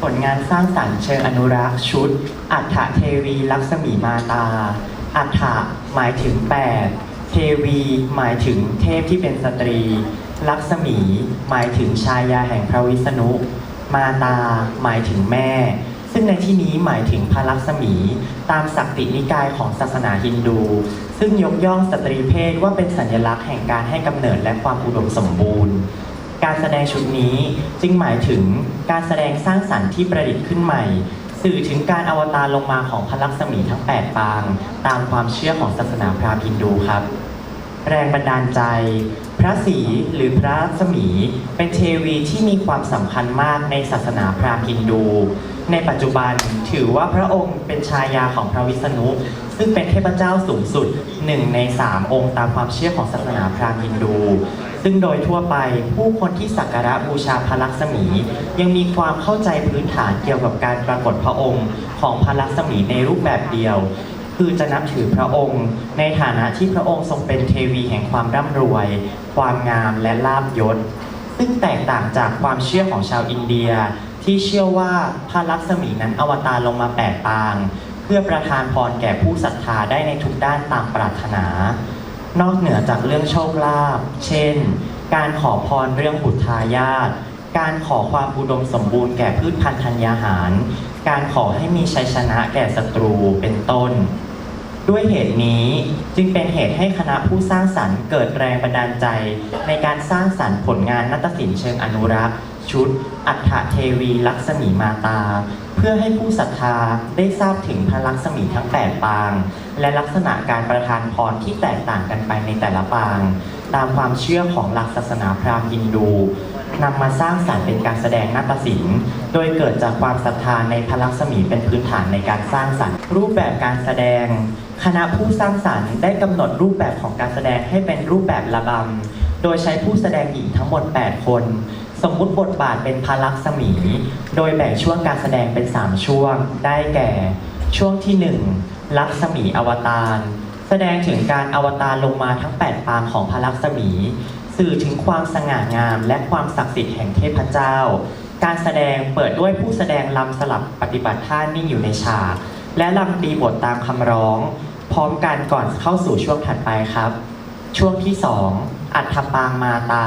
ผลงานสร้างสรรค์เชิงอนุรักษ์ชุด อัฏฐเทวีลักษมีมาตา อัฏฐหมายถึง8เทวีหมายถึงเทพที่เป็นสตรี ลักษมี หมายถึงชายาแห่งพระวิษณุ มาตา หมายถึงแม่ ซึ่งในที่นี้หมายถึงพระลักษมี ตามศักตินิกายของศาสนาฮินดู ซึ่งยกย่องสตรีเพศว่าเป็นสัญลักษณ์แห่งการให้กำเนิดและความอุดมสมบูรณ์ การแสดงชุดนี้จึงหมายถึงการแสดงสร้างสรรค์ที่ประดิษฐ์ขึ้นใหม่ สื่อถึงการอวตารลงมาของพระลักษมีทั้ง 8 ปาง ตามความเชื่อของศาสนาพราหมณ์ฮินดูครับ แรงบันดาลใจ พระศรีหรือพระลักษมี เป็นเทวีที่มีความสำคัญมากในศาสนาพราหมณ์ฮินดู ในปัจจุบันถือว่าพระองค์เป็นชายาของพระวิษณุซึ่งเป็นเทพเจ้าสูงสุดหนึ่งในสามองค์ตามความเชื่อของศาสนาพราหมณ์ฮินดู ซึ่งโดยทั่วไปผู้คนที่สักการะบูชาพระลักษมี ยังมีความเข้าใจพื้นฐานเกี่ยวกับการปรากฏพระองค์ของพระลักษมีในรูปแบบเดียว คือจะนับถือพระองค์ ในฐานะที่พระองค์ทรงเป็นเทวีแห่งความร่ำรวย ความงามและลาบยศ ซึ่งแตกต่างจากความเชื่อของชาวอินเดีย ที่เชื่อว่าพระลักษมีนั้นอวตารลงมาแปดปาง เพื่อประทานพรแก่ผู้ศรัทธาได้ในทุกด้านตามปรารถนา นอกเหนือจากเรื่องโชคลาภ เช่น การขอพรเรื่องบุตรทายาท การขอความอุดมสมบูรณ์แก่พืชพันธุ์ธัญญาหาร การขอให้มีชัยชนะแก่ศัตรูเป็นต้น ด้วยเหตุนี้จึงเป็นเหตุให้คณะผู้สร้างสรรค์เกิดแรงบันดาลใจ ในการสร้างสรรค์ผลงานนาฏศิลป์เชิงอนุรักษ์ ชุด อัฏฐเทวีลักษมีมาตา เพื่อให้ผู้ศรัทธาได้ทราบถึงพระลักษมีทั้ง 8 ปาง และลักษณะการประทานพรที่แตกต่างกันไปในแต่ละปาง ตามความเชื่อของหลักศาสนาพราหมณ์ฮินดูนำมาสร้างสรรค์เป็นการแสดงนาฏศิลป์ โดยเกิดจากความศรัทธาในพระลักษมีเป็นพื้นฐานในการสร้างสรรค์ รูปแบบการแสดง คณะผู้สร้างสรรค์ได้กำหนดรูปแบบของการแสดงให้เป็นรูปแบบระบำโดยใช้ผู้แสดงหญิงทั้งหมด 8 คน สมมุติบทบาทเป็นพระลักษมี โดยแบ่งช่วงการแสดงเป็น 3 ช่วง ได้แก่ ช่วงที่ 1 ลักษมีอวตาร แสดงถึงการอวตารลงมาทั้ง 8 ปางของพระลักษมี สื่อถึงความสง่างาม และความศักดิ์สิทธิ์แห่งเทพเจ้า การแสดงเปิดด้วยผู้แสดงลำสลับปฏิบัติท่านิ่งอยู่ในฉาก และลำตีบทตามคำร้อง พร้อมกันก่อนเข้าสู่ช่วงถัดไปครับ ช่วงที่ 2 อัฏฐปางมาตา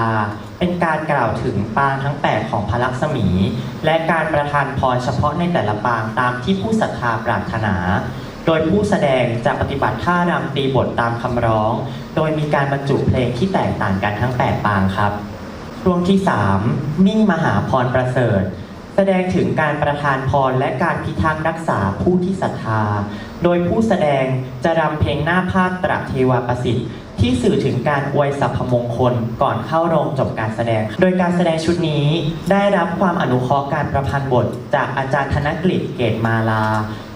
เป็นการกล่าวถึงปางทั้ง 8 ของพระลักษมี และการประทานพรเฉพาะในแต่ละปางตามที่ผู้ศรัทธาปรารถนา โดยผู้แสดงจะปฏิบัติท่ารำตีบทตามคำร้อง โดยมีการบรรจุเพลงที่แตกต่างกันทั้ง 8 ปางครับช่วงที่ 3 มิ่งมหาพรประเสริฐ แสดงถึงการประทานพรและการพิทักษ์รักษาผู้ที่ศรัทธา โดยผู้แสดงจะรำเพลงหน้าพาดตระเทวประสิทธิ์ ที่สื่อถึงการอวยสรรพมงคลก่อนเข้าโรงจบการแสดง โดยการแสดงชุดนี้ได้รับความอนุเคราะห์การประพันธ์บท จากอาจารย์ธนกฤษเกตมาลา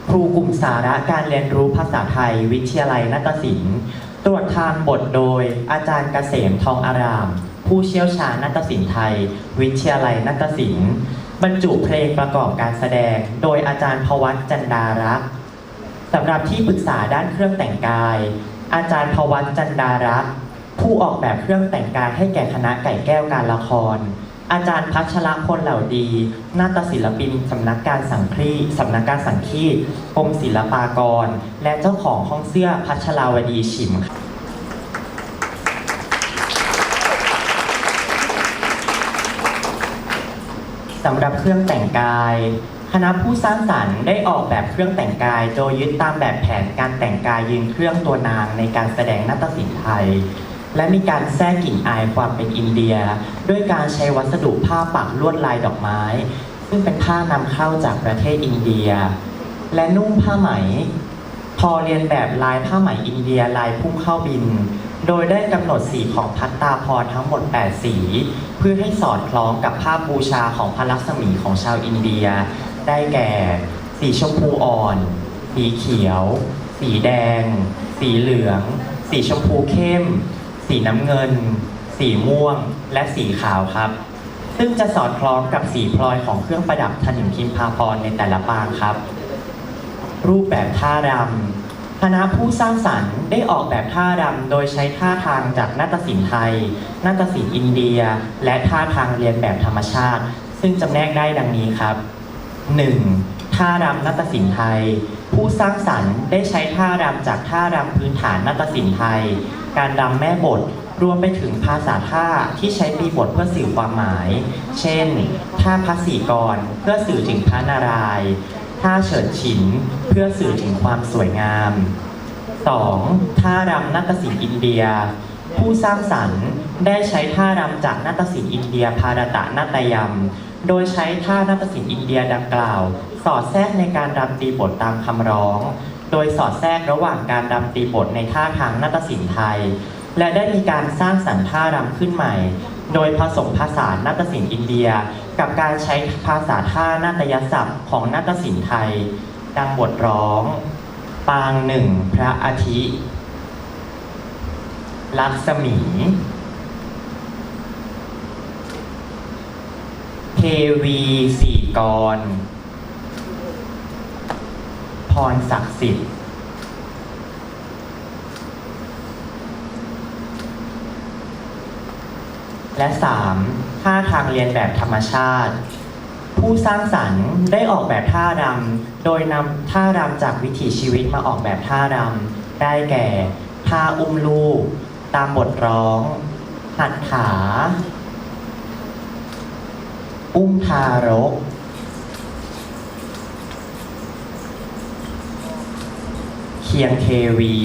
ครูกลุ่มสาระการเรียนรู้ภาษาไทย วิทยาลัยนาฏศิลป์ ตรวจทานบทโดยอาจารย์เกษมทองอาราม ผู้เชี่ยวชาญนาฏศิลป์ไทย วิทยาลัยนาฏศิลป์ บรรจุเพลงประกอบการแสดง โดยอาจารย์พวัตจันดารักษ์สำหรับที่ปรึกษาด้านเครื่องแต่งกาย อาจารย์พวัตจันดารักษ์ผู้ออกแบบเครื่องแต่งกายให้แก่คณะไก่แก้วการละคร อาจารย์พัชรพลเหล่าดีนาฏศิลปินสำนักการสังคีสำนักการสังคีตกรมศิลปากร และเจ้าของห้องเสื้อพัชราวดีชิมสำหรับเครื่องแต่งกาย คณะผู้สร้างสรรค์ได้ออกแบบเครื่องแต่งกาย โดยยึดตามแบบแผนการแต่งกายยืนเครื่องตัวนางในการแสดงนาฏศิลป์ไทย และมีการแทรกกลิ่นอายความเป็นอินเดีย ด้วยการใช้วัสดุผ้าปักลวดลายดอกไม้ ซึ่งเป็นผ้านำเข้าจากประเทศอินเดีย และนุ่งผ้าไหม พอเรียนแบบลายผ้าไหมอินเดียลายพุ่งเข้าบิน โดยได้กำหนดสีของพัตตาพรทั้งหมด 8 สี เพื่อให้สอดคล้องกับภาพบูชาของพระลักษมีของชาวอินเดีย ได้แก่ สีชมพูอ่อน สีเขียว สีแดง สีเหลือง สีชมพูเข้ม สีน้ำเงิน สีม่วง และสีขาวครับ ซึ่งจะสอดคล้องกับสีพลอยของเครื่องประดับถนิมพิมพาพรในแต่ละปางครับ รูปแบบท่ารำคณะผู้สร้างสรรค์ได้ออกแบบท่ารำโดยใช้ท่าทางจากนาฏศิลป์ไทย นาฏศิลป์อินเดีย และท่าทางเรียนแบบธรรมชาติ ซึ่งจำแนกได้ดังนี้ครับ 1. ท่ารำนาฏศิลป์ไทย ผู้สร้างสรรค์ได้ใช้ท่ารำจากท่ารำพื้นฐานนาฏศิลป์ไทย การรำแม่บทรวมไปถึงภาษาท่าที่ใช้ตีบทเพื่อสื่อความหมาย เช่น ท่าพระศรีกรเพื่อสื่อถึงพระนารายณ์ท่าเฉิดฉินเพื่อสื่อถึงความสวยงาม 2. ท่ารำนาฏศิลป์อินเดีย ผู้สร้างสรรค์ได้ใช้ท่ารำจากนาฏศิลป์อินเดียพาราตะนาตยม โดยใช้ท่านาฏศิลป์อินเดียดังกล่าว สอดแทรกในการรำตีบทตามคำร้อง โดยสอดแทรกระหว่างการรำตีบทในท่าทางนาฏศิลป์ไทย และได้มีการสร้างสรรค์ท่ารำขึ้นใหม่ โดยผสมผสานนาฏศิลป์อินเดีย กับการใช้ภาษาท่านาฏยศัพท์ของนาฏศิลป์ไทย ดังบทร้อง ปางหนึ่งพระอาทิลักษมี เท วีสี่กร พรศักดิ์สิทธิ์และ 3. ท่าทางเรียนแบบธรรมชาติ ผู้สร้างสรรค์ได้ออกแบบท่ารำโดยนำท่ารำจากวิถีชีวิตมาออกแบบท่ารำได้แก่ท่าอุ้มลูก ตามบทร้อง หัดขา อุ้มทารก เคียงเทวี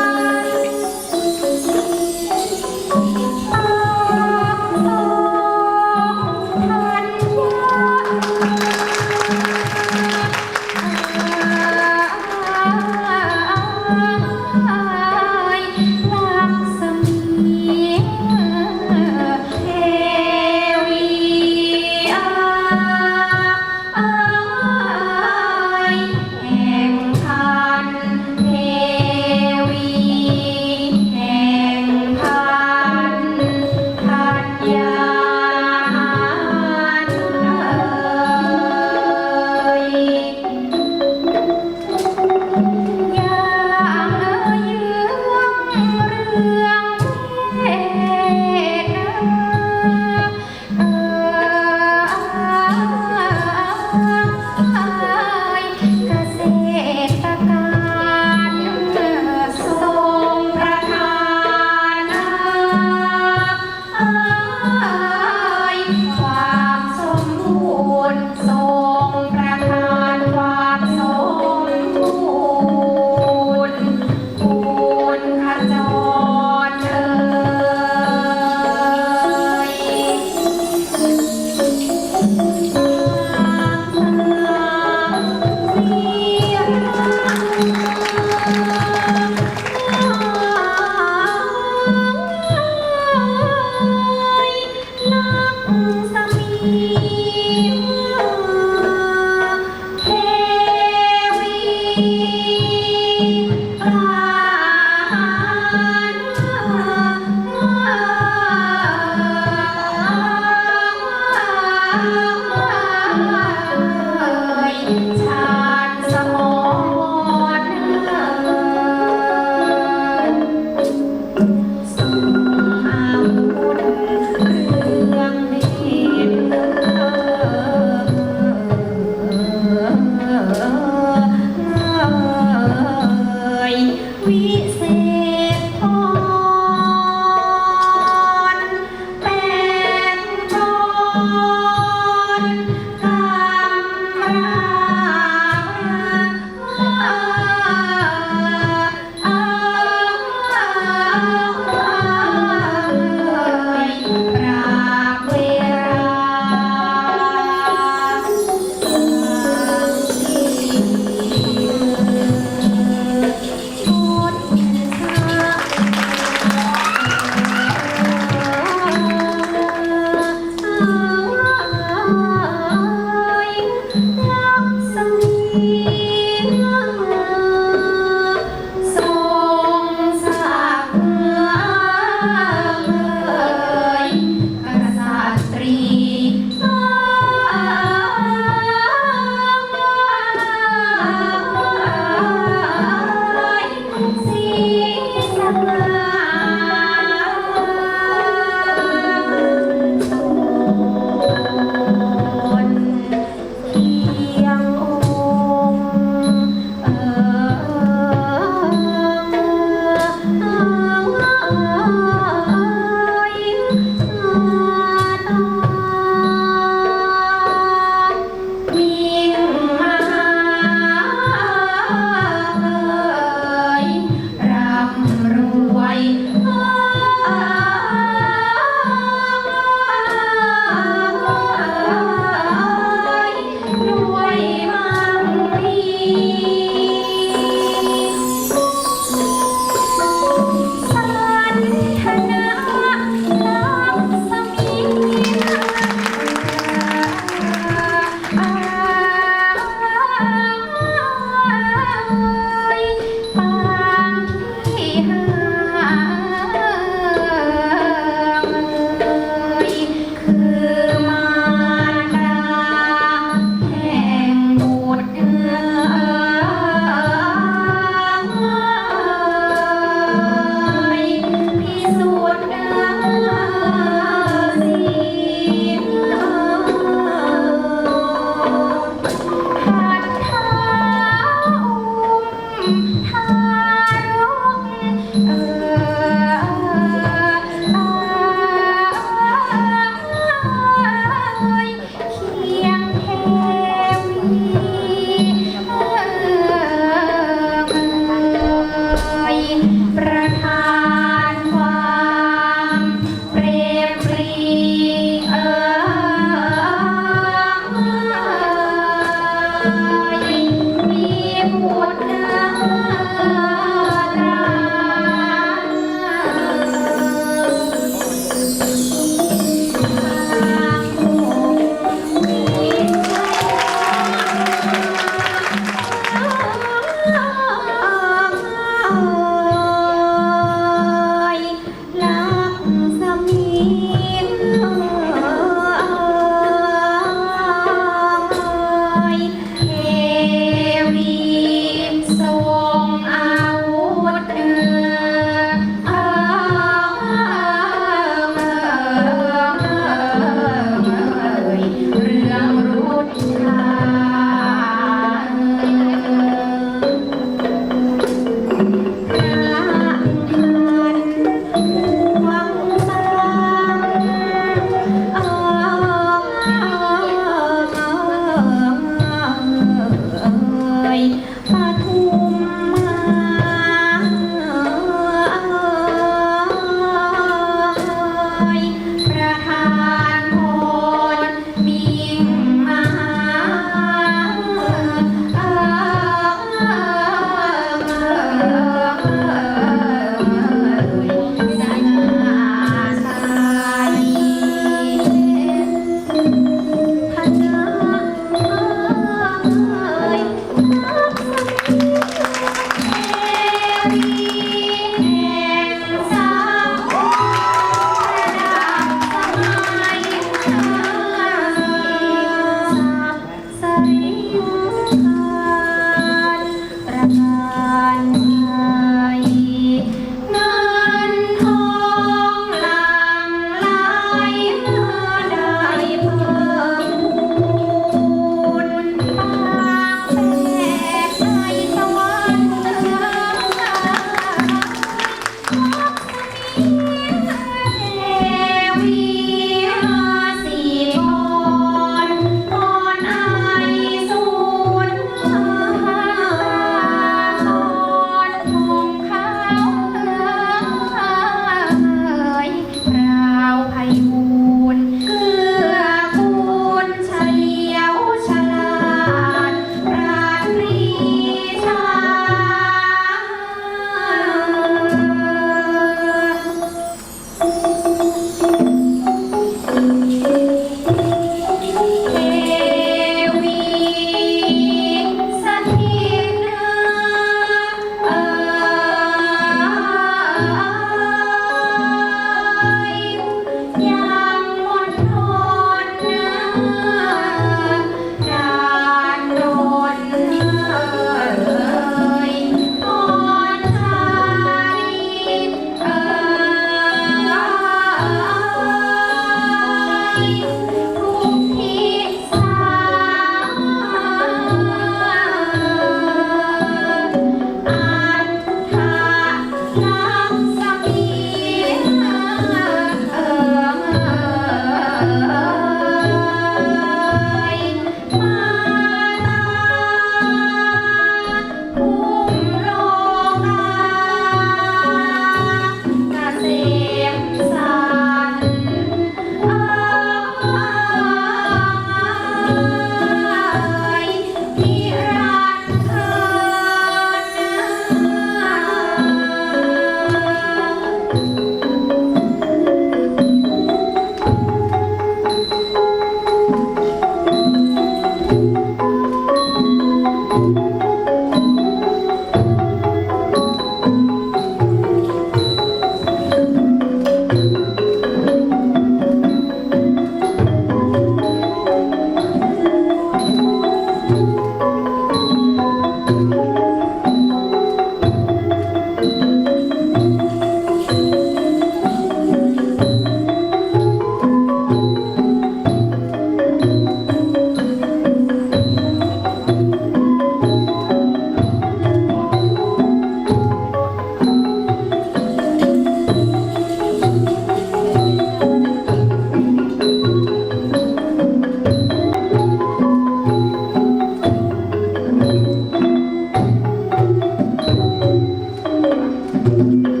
Música